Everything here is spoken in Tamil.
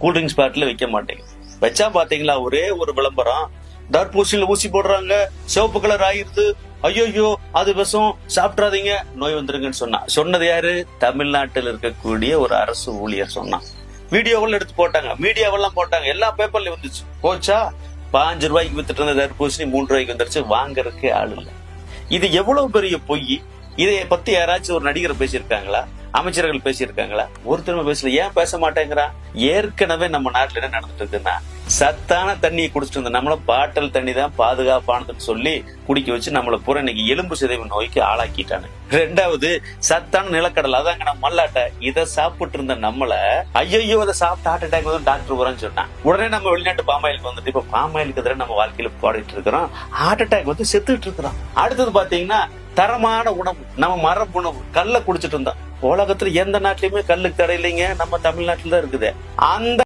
கூல்ட்ரிங்க்ஸ் பாட்டில் வைக்க மாட்டேங்க வச்சா பாத்தீங்களா ஒரே ஒரு விளம்பரம். தர்பூசணியில ஊசி போடுறாங்க சிவப்பு கலர் ஆயிருது ஐயோயோ அது விஷம் சாப்பிட்றாதீங்க நோய் வந்துருங்கன்னு சொன்னா. சொன்னது யாரு? தமிழ்நாட்டில் இருக்கக்கூடிய ஒரு அரசு ஊழியர் சொன்னான். வீடியோவெல்லாம் எடுத்து போட்டாங்க. மீடியாவெல்லாம் போட்டாங்க. எல்லா பேப்பர்லயும் வந்துச்சு. போச்சா? பாஞ்சு ரூபாய்க்கு வித்துட்டு இருந்த தர்பூசணி மூன்று ரூபாய்க்கு வந்துருச்சு. வாங்கறதுக்கு ஆள் இல்லை. இது எவ்வளவு பெரிய பொய்? இதை பத்தி யாராச்சும் ஒரு நடிகர் பேசியிருக்காங்களா? அமைச்சர்கள் பேசியிருக்காங்களா? ஒருத்தருமே பேசல. ஏன் பேச மாட்டேங்கிறான்? ஏற்கனவே நம்ம நாட்டுல என்ன நடந்துட்டு இருக்குன்னா சத்தான தண்ணியை குடிச்சிட்டு இருந்த நம்மள பாட்டல் தண்ணி தான் பாதுகாப்பானதுன்னு சொல்லி குடிக்க வச்சு நம்மள பூரா இன்னைக்கு எலும்பு சிதைவு நோய்க்கு ஆளாக்கிட்டானு ரெண்டாவது சத்தான நிலக்கடலை அதாங்க நம்ம மல்லாட்டை இதை சாப்பிட்டு இருந்த நம்மள ஐயோ அதை சாப்பிட்டு ஹார்ட் அட்டாக் வந்து டாக்டர் வரேன்னு சொன்னான் உடனே நம்ம வெளிநாட்டு பாமாயிலுக்கு வந்துட்டு இப்ப பாமாயிலுக்கு எதிராக நம்ம வாழ்க்கையில போராடிட்டு இருக்கிறோம். ஹார்ட் அட்டாக் வந்து செத்துட்டு இருக்கிறோம். அடுத்தது பாத்தீங்கன்னா தரமான உணவு நம்ம மரபு உணவு கல்ல குடிச்சிட்டு இருந்தோம் உலகத்துல எந்த நாட்டிலயுமே கல்லுக்கு தடை இல்லைங்க. நம்ம தமிழ்நாட்டில் தான் இருக்குது. அந்த